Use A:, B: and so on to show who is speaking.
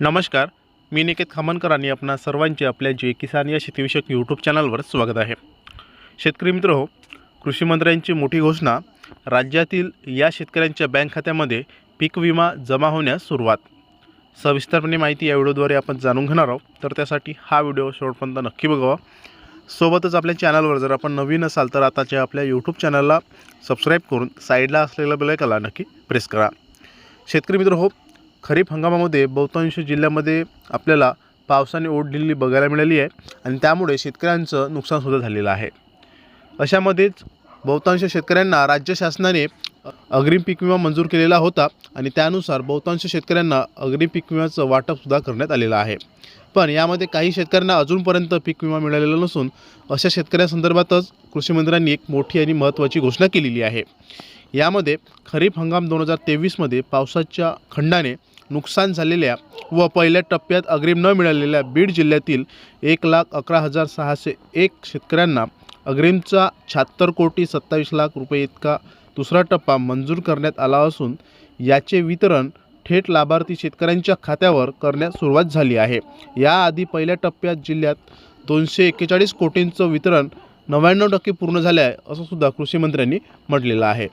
A: नमस्कार मी निकेत खामनकर आणि आपणा सर्वांचे आपल्या जे किसान या शेतीविषयक यूट्यूब चॅनलवर स्वागत आहे. शेतकरी मित्र हो कृषी मंत्र्यांची मोठी घोषणा राज्यातील या शेतकऱ्यांच्या बँक खात्यामध्ये पीक विमा जमा होण्यास सुरुवात. सविस्तरपणे माहिती या व्हिडिओद्वारे आपण जाणून घेणार आहोत. तर त्यासाठी हा व्हिडिओ शेवटपर्यंत नक्की बघावा. सोबतच आपल्या चॅनलवर जर आपण नवीन असाल तर आताच्या आपल्या यूट्यूब चॅनलला सबस्क्राईब करून साईडला असलेल्या बेलायकला नक्की प्रेस करा. शेतकरी मित्र हो खरीप हंगामामध्ये बहुतांश जिल्ह्यामध्ये आपल्याला पावसाने ओढ दिलेली बघायला मिळाली आहे आणि त्यामुळे शेतकऱ्यांचं नुकसानसुद्धा झालेलं आहे. अशामध्येच बहुतांश शेतकऱ्यांना राज्य शासनाने अग्रिम पीक विमा मंजूर केलेला होता आणि त्यानुसार बहुतांश शेतकऱ्यांना अग्रिम पीक विम्याचं वाटपसुद्धा करण्यात आलेलं आहे. पण यामध्ये काही शेतकऱ्यांना अजूनपर्यंत पीक विमा मिळालेला नसून अशा शेतकऱ्यांसंदर्भातच कृषी मंत्र्यांनी एक मोठी आणि महत्त्वाची घोषणा केलेली आहे. यामध्ये खरीप हंगाम दोन हजार तेवीसमध्ये पावसाच्या खंडाने नुकसान झालेल्या व पहिल्या टप्प्यात अग्रिम न मिळालेल्या बीड जिल्ह्यातील एक लाख अकरा हजार सहाशे एक शेतकऱ्यांना अग्रिमचा शहात्तर कोटी सत्तावीस लाख रुपये इतका दुसरा टप्पा मंजूर करण्यात आला असून याचे वितरण थेट लाभार्थी शेतकऱ्यांच्या खात्यावर करण्यास सुरुवात झाली आहे. याआधी पहिल्या टप्प्यात जिल्ह्यात दोनशे एक्केचाळीस कोटींचं वितरण नव्याण्णव टक्के पूर्ण झाले आहे असं सुद्धा म्हटलेलं आहे.